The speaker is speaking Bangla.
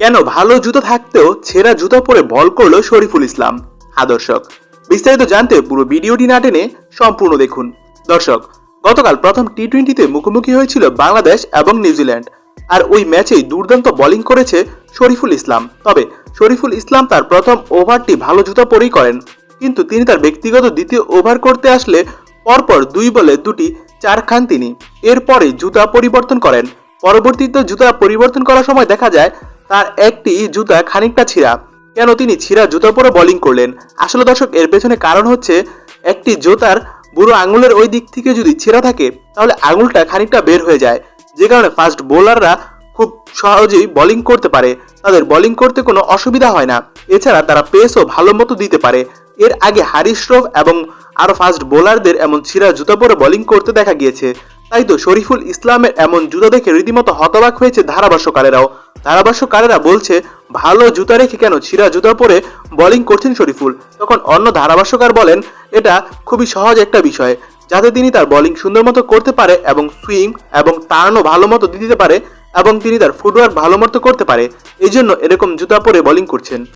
কেন ভালো জুতো থাকতেও ছেঁড়া জুতো পরে বল করল শরীফুল ইসলাম? হ্যাঁ দর্শক বিস্তারিত জানতে পুরো ভিডিওটি না টেনে সম্পূর্ণ দেখুন। দর্শক, গতকাল প্রথম টি টোয়েন্টিতে মুখোমুখি হয়েছিল বাংলাদেশ এবং নিউজিল্যান্ড, আর ওই ম্যাচেই দুর্দান্ত বোলিং করেছে শরীফুল ইসলাম। তবে শরীফুল ইসলাম তার প্রথম ওভারটি ভালো জুতো পরেই করেন, কিন্তু তিনি তার ব্যক্তিগত দ্বিতীয় ওভার করতে আসলে পরপর দুই বলে দুটি চার খান তিনি। এরপরে জুতা পরিবর্তন করেন। পরবর্তীতে জুতা পরিবর্তন করার সময় দেখা যায় তার একটি জুতা খানিকটা ছিঁড়া। কেন তিনি ছিঁড়া জুতা পরে বোলিং করলেন? আসলে দর্শক, এর পেছনে কারণ হচ্ছে একটি জুতার বুড়ো আঙুলের ওই দিক থেকে যদি ছেঁড়া থাকে, তাহলে আঙুলটা খানিকটা বের হয়ে যায়। যে কারণে ফাস্ট বোলাররা খুব সহজেই বোলিং করতে পারে। তাদের বোলিং করতে কোনো অসুবিধা হয় না। এছাড়া তারা পেসও ভালো মতো দিতে পারে। এর আগে হারিস রফ এবং আরও ফাস্ট বোলারদের এমন ছিঁড়া জুতা পরে বোলিং করতে দেখা গিয়েছে। তাই তো শরীফুল ইসলামের এমন জুতা দেখে রীতিমতো হতবাক হয়েছে ধারাভাষ্যকারেরাও। ধারাভাষ্যকারেরা বলছে, ভালো জুতা রেখে কেন ছিঁড়া জুতা পরে বোলিং করছেন শরীফুল? তখন অন্য ধারাভাষ্যকার বলেন, এটা খুবই সহজ একটা বিষয়। যাতে তিনি তার বোলিং সুন্দর মতো করতে পারে এবং সুইং এবং টার্নও ভালো মতো দিতে পারে এবং তিনি তার ফুটওয়ার্ক ভালো মতো করতে পারে। এই জন্য এরকম জুতা পরে বোলিং করছেন।